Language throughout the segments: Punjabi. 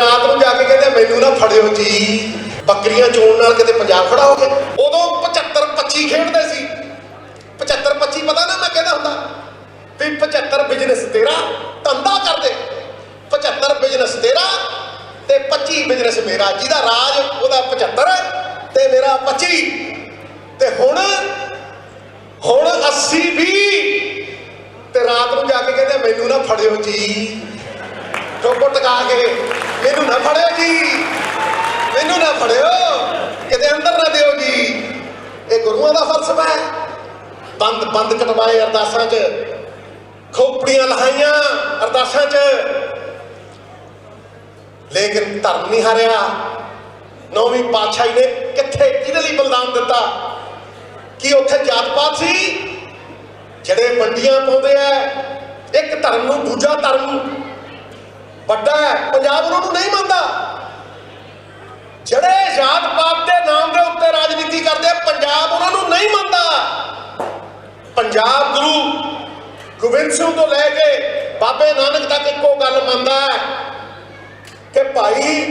ਰਾਤ ਨੂੰ ਜਾ ਕੇ ਕਹਿੰਦੇ ਮੈਨੂੰ ਨਾ ਫੜਿਓ ਜੀ। ਬੱਕਰੀਆਂ ਚੋਣ ਨਾਲ ਕਿਤੇ ਪੰਜਾਬ ਖੜਾ ਹੋ ਗਿਆ ਉਦੋਂ 75 25 ਖੇਡਦੇ ਸੀ। 75 25 ਪਤਾ ਨਾ ਮੈਂ ਕਹਿੰਦਾ ਹੁੰਦਾ। ਵੀ 75 ਬਿਜ਼ਨਸ ਤੇਰਾ ਧੰਦਾ ਕਰਦੇ। 75 ਬਿਜ਼ਨਸ ਤੇਰਾ ਤੇ 25 ਬਿਜ਼ਨਸ ਮੇਰਾ। ਜਿਹਦਾ ਰਾਜ, ਉਹਦਾ 75 ਤੇ ਮੇਰਾ 25 ਤੇ ਹੁਣ ਹੁਣ 80 ਵੀ ਤੇ ਰਾਤ ਨੂੰ ਜਾ ਕੇ ਕਹਿੰਦੇ ਮੈਨੂੰ ਨਾ ਫੜਿਓ ਜੀ। ਚੋਕੋ ਟਕਾ ਕੇ ਮੈਨੂੰ ਨਾ ਫੜਿਓ ਜੀ। ਮੈਨੂੰ ਨਾ ਫੜਿਓ। ਕਿਤੇ ਅੰਦਰ ਨਾ ਦਿਓ ਜੀ। ਇਹ ਗੁਰੂਆਂ ਦਾ ਫਲਸਫਾ ਹੈ ਬੰਦ ਬੰਦ ਕਟਵਾਏ ਅਰਦਾਸਾਂ 'ਚ। ਖੋਪੜੀਆਂ ਲਹਾਈਆਂ ਅਰਦਾਸਾਂ 'ਚ। ਲੇਕਿਨ ਧਰਮ ਨਹੀਂ ਹਾਰਿਆ। ਨੌਵੀਂ ਪਾਤਸ਼ਾਹੀ ਨੇ ਕਿੱਥੇ ਕਿਹਦੇ ਲਈ ਬਲਿਦਾਨ ਦਿੱਤਾ? ਕੀ ਉੱਥੇ ਜਾਤ ਪਾਤ ਸੀ? ਜਿਹੜੇ ਵੰਡੀਆਂ ਪਾਉਂਦੇ ਆ, ਇੱਕ ਧਰਮ ਨੂੰ ਦੂਜਾ ਧਰਮ ਵੱਡਾ ਹੈ, ਪੰਜਾਬ ਉਹਨਾਂ ਨੂੰ ਨਹੀਂ ਮੰਨਦਾ। ਜਿਹੜੇ ਜਾਤ ਪਾਤ ਦੇ ਨਾਮ ਦੇ ਉੱਤੇ ਰਾਜਨੀਤੀ ਕਰਦੇ, ਪੰਜਾਬ ਉਹਨਾਂ ਨੂੰ ਨਹੀਂ ਮੰਨਦਾ। ਪੰਜਾਬ ਗੁਰੂ ਗੋਬਿੰਦ ਸਿੰਘ ਤੋਂ ਲੈ ਕੇ ਬਾਬੇ ਨਾਨਕ ਤੱਕ ਇੱਕੋ ਗੱਲ ਮੰਨਦਾ ਹੈ ਕਿ ਭਾਈ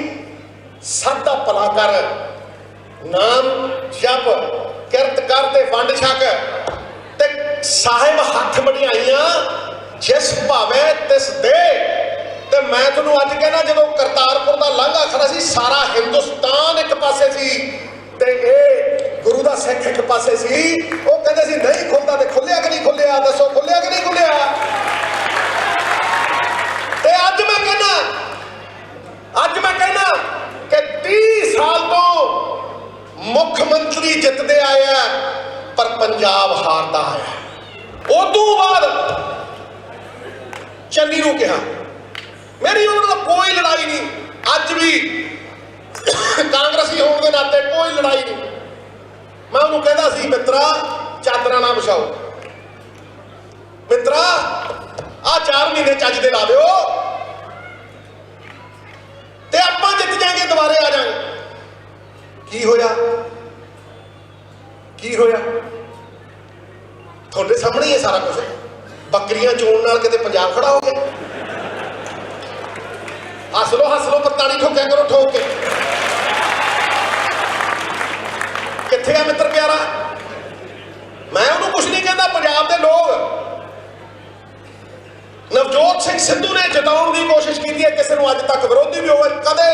ਸਭ ਭਲਾ ਕਰ, ਨਾਮ ਜਪ, ਕਿਰਤ ਕਰ ਤੇ ਵੰਡ ਛਕ ਤੇ ਸਾਹਿਬ ਹੱਥ ਵਡਿਆਈਆਂ ਜਿਸ ਭਾਵੇਂ ਤਿਸ ਦੇ ਮੈਂ ਤੁਹਾਨੂੰ ਅੱਜ ਕਹਿੰਦਾ ਜਦੋਂ ਕਰਤਾਰਪੁਰ ਦਾ ਲਾਂਘਾ ਖੜਾ ਸੀ, ਸਾਰਾ ਹਿੰਦੁਸਤਾਨ ਇੱਕ ਪਾਸੇ ਸੀ ਤੇ ਇਹ ਗੁਰੂ ਦਾ ਸਿੱਖ ਇੱਕ ਪਾਸੇ ਸੀ। ਉਹ ਕਹਿੰਦੇ ਸੀ, ਨਹੀਂ ਖੁੱਲਦਾ ਤੇ ਖੁੱਲਿਆ ਕਿ ਨਹੀਂ ਖੁੱਲਿਆ? ਦੱਸੋ, ਖੁੱਲਿਆ ਕਿ ਨਹੀਂ ਖੁੱਲਿਆ? ਤੇ ਅੱਜ ਮੈਂ ਕਹਿੰਦਾ ਅੱਜ ਮੈਂ ਕਹਿੰਦਾ ਕਿ 30 ਸਾਲ ਤੋਂ ਮੁੱਖ ਮੰਤਰੀ ਜਿੱਤਦੇ ਆਇਆ ਪਰ ਪੰਜਾਬ ਹਾਰਦਾ ਆਇਆ। ਉਦੋਂ ਬਾਅਦ ਚੰਨੀ ਨੂੰ ਕਿਹਾ। ਮੇਰੀ ਉਹਨਾਂ ਨਾਲ ਕੋਈ ਲੜਾਈ ਨਹੀਂ। ਅੱਜ ਵੀ ਕਾਂਗਰਸੀ ਹੋਣ ਦੇ ਨਾਤੇ ਕੋਈ ਲੜਾਈ ਨਹੀਂ। ਮੈਂ ਉਹਨੂੰ ਕਹਿੰਦਾ ਸੀ, ਮਿੱਤਰਾ, ਚਾਦਰਾਂ ਨਾ ਵਿਛਾਓ। ਮਿੱਤਰਾ ਆ 4 ਮਹੀਨੇ ਚੱਜ ਦੇ ਲਾ ਦਿਓ। ਤੇ ਆਪਾਂ ਜਿੱਤ ਜਾਾਂਗੇ ਦੁਬਾਰੇ ਆ ਜਾਾਂਗੇ ਕੀ ਹੋਇਆ? ਕੀ ਹੋਇਆ? ਤੁਹਾਡੇ ਸਾਹਮਣੇ ਹੀ ਹੈ ਸਾਰਾ ਕੁਝ ਬੱਕਰੀਆਂ ਚੋਣ ਨਾਲ ਕਿਤੇ ਪੰਜਾਬ ਖੜਾ ਹੋ ਗਿਆ? ਹੱਸ ਲੋ ਹੱਸ ਲੋ ਪੱਤਾ ਠੋਕਿਆ ਕਰੋ, ਠੋਕ ਕੇ। ਕਿੱਥੇ ਆ ਮਿੱਤਰ ਪਿਆਰਾ? ਮੈਂ ਉਹਨੂੰ ਕੁਝ ਨਹੀਂ ਕਹਿੰਦਾ, ਪੰਜਾਬ ਦੇ ਲੋਕ। ਨਵਜੋਤ ਸਿੰਘ ਸਿੱਧੂ ਨੇ ਜਿਤਾਉਣ ਦੀ ਕੋਸ਼ਿਸ਼ ਕੀਤੀ ਹੈ, ਕਿਸੇ ਨੂੰ ਅੱਜ ਤੱਕ ਵਿਰੋਧੀ ਵੀ ਹੋਵੇ। ਕਦੇ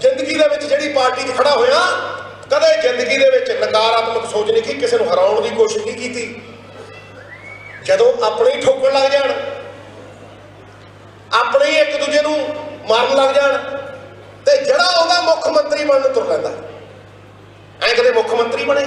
ਜ਼ਿੰਦਗੀ ਦੇ ਵਿੱਚ ਜਿਹੜੀ ਪਾਰਟੀ 'ਚ ਖੜਾ ਹੋਇਆ, ਕਦੇ ਜ਼ਿੰਦਗੀ ਦੇ ਵਿੱਚ ਨਕਾਰਾਤਮਕ ਸੋਚ ਨਹੀਂ ਕੀ, ਕਿਸੇ ਨੂੰ ਹਰਾਉਣ ਦੀ ਕੋਸ਼ਿਸ਼ ਨਹੀਂ ਕੀਤੀ। ਜਦੋਂ ਆਪਣੇ ਹੀ ਠੋਕਣ ਲੱਗ ਜਾਣ, ਆਪਣੇ ਹੀ ਇੱਕ ਦੂਜੇ ਨੂੰ ਮਾਰਨ ਲੱਗ ਜਾਣ ਤੇ ਜਿਹੜਾ ਉਹਦਾ ਮੁੱਖ ਮੰਤਰੀ ਬਣਨ ਤੁਰ ਲੈਂਦਾ ਐਂ ਕਦੇ ਮੁੱਖ ਮੰਤਰੀ ਬਣੇ?